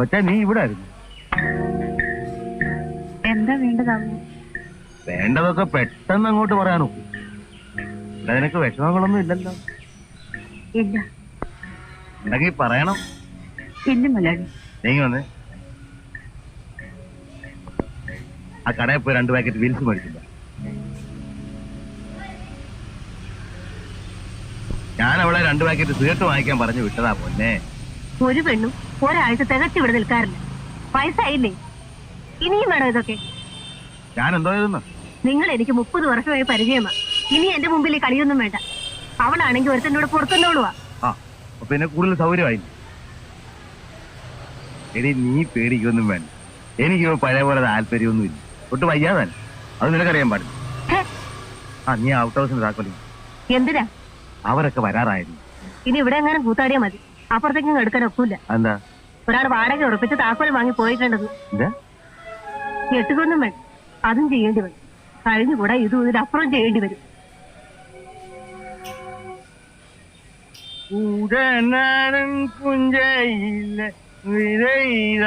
ഒറ്റ നീ ഇവിടെ ആയിരുന്നു. എന്താ വേണ്ടതാവും വേണ്ടതൊക്കെ പെട്ടെന്ന് അങ്ങോട്ട് പറയാനോ ഇവിടെ നിനക്ക് വിഷമങ്ങളൊന്നും ഇല്ലല്ലോ. ഇല്ല. ഉണ്ടെങ്കിൽ പറയണം. ഇല്ല മുതലാളി. നീ വന്ന്. ആ കടയിൽ പോയി രണ്ട് പാക്കറ്റ് വീൽസ് മേടിച്ചില്ല ഞാൻ അവളെ രണ്ട് പാക്കറ്റ് സിഗരറ്റ് വാങ്ങിക്കാൻ പറഞ്ഞു വിട്ടതാ പൊന്നെ. ഒരു പെണ്ണും ഒരാഴ്ച തികച്ചു ഇവിടെ നിൽക്കാറില്ല. വയസ്സായില്ലേ ഇനിയും വേണോ ഇതൊക്കെ? ഞാൻ എന്തോ നിങ്ങൾ എനിക്ക് മുപ്പത് വർഷമായി പരിചയമാ. ഇനി എന്റെ മുമ്പിൽ ഈ കളിയൊന്നും വേണ്ട. അവളാണെങ്കിൽ ഒരുത്തന്നോട് പുറത്തുന്നോളുവാ ആ അപ്പൊ കൂടുതൽ സൗകര്യമായി എടി നീ പേടിക്കൊന്നും വേണ്ട. എനിക്ക് പഴയ പോലെ താല്പര്യമൊന്നുമില്ല. ഒട്ട് വയ്യാതാണ് അത് നിനക്കറിയാൻ പാടില്ല. ആ നീ ഔട്ട് ഹൗസിന് താക്കോലി. എന്തിനാ? അവരൊക്കെ വരാറായിരുന്നു. ഇനി ഇവിടെ എങ്ങാനും കൂത്താടിയാ മതി. അപ്പുറത്തേക്കും എടുക്കാൻ ഒക്കില്ല. എന്താ? ഒരാൾ വാടക ഉറപ്പിച്ച് താക്കോൽ വാങ്ങി പോയിട്ടുണ്ടെന്ന് എട്ടുകൊന്നും കെട്ടുകൊന്നും വേണ്ട. അതും ചെയ്യേണ്ടി വരും. കഴിഞ്ഞുകൂടാ ഇതും ഇതിനപ്പുറം ചെയ്യേണ്ടി വരും. ഉടനാടൻ പുഞ്ചയില്ല പുഞ്ചയില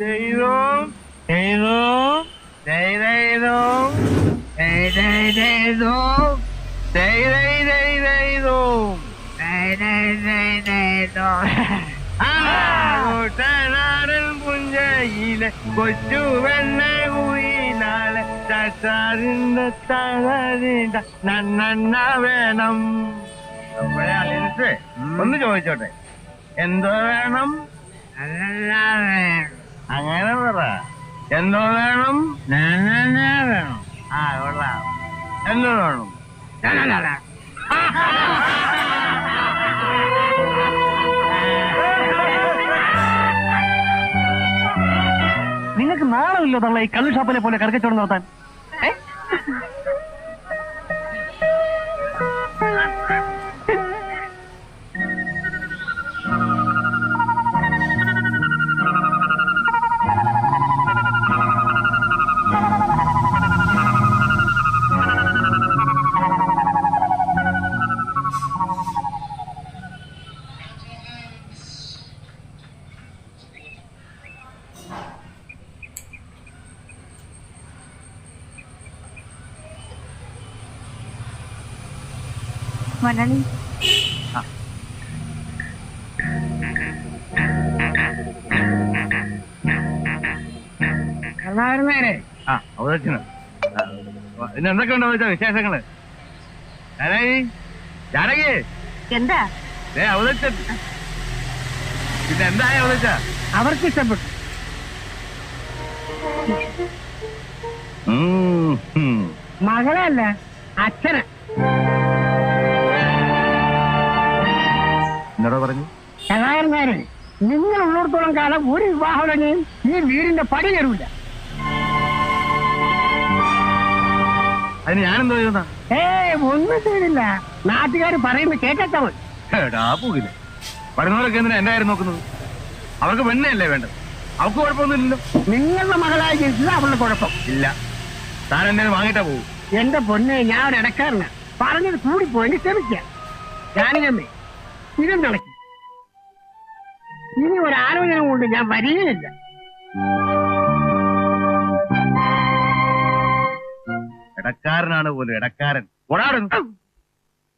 ചെയ്തോ. ചെയ്തോ. ചെയ്തോ. കൂട്ടനാടൻ പുഞ്ചയിലെ കൊച്ചു വെണ്ണ കുയിലാലെ ചച്ചാറിന്റെ തളരിണ്ട നന്നെണ്ണ വേണം. അലിൻസേ ഒന്ന് ചോദിച്ചോട്ടെ. എന്തോ വേണം? അങ്ങനെ പറ. എന്തോ വേണം? വേണം. ആ കൊള്ളാം. എന്തോ വേണം നിങ്ങൾക്ക് നാണമില്ലോ തള്ള ഈ കള്ളു ഷാപ്പിനെ പോലെ കറക്കച്ചോടം നടത്താൻ. മുതലാളി ആ. അവതരിച്ചന് പിന്നെ എന്തൊക്കെയുണ്ടോ ചോദിച്ചാ വിശേഷങ്ങൾ? ജാനകി ജാനകി? എന്താ? ഏ അവതരിച്ച പിന്നെ എന്തായ അവതരിച്ച അവർക്ക് ഇഷ്ടപ്പെട്ടു മകളല്ല അച്ഛന്. എന്നോട് പറഞ്ഞു? ചങ്ങായന്മാരെ നിങ്ങൾ ഉള്ളിടത്തോളം കാലം ഒരു വിവാഹം ഈ വീടിന്റെ പടി കയറൂല. അതിന് ഞാനെന്തോ ചെയ്യുന്ന ഏ ഒന്നും ചെയ്തില്ല. നാട്ടുകാർ പറയുമ്പോ കേക്കത്തവൻ പോകില്ല വരുന്നവരൊക്കെ എന്തിനാ എന്റെ കാര്യം നോക്കുന്നത്? അവർക്ക് വെണ്ണയല്ലേ വേണ്ടത്? അവർക്ക് കുഴപ്പമൊന്നുമില്ലല്ലോ. നിങ്ങളുടെ മകളായി ജനിച്ചത് അവളുടെ കുഴപ്പം. ഇല്ല. താൻ എന്നെ വാങ്ങിട്ടാ പോകും എന്റെ പൊന്നെ ഞാൻ ഒരു ഇടക്കാരനാ പറഞ്ഞത് കൂടിപ്പോയി ക്ഷമിക്കാം. ജാനകമ്മേ ഇതും നടക്കി ഇനി ഒരാലോചന കൊണ്ട് ഞാൻ വരികയില്ല. ഇടക്കാരനാണ് പോലും ഇടക്കാരൻ. ഓടാടുന്നു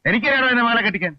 എനിക്കറിയാടോ എന്നെ മാല കെട്ടിക്കാൻ.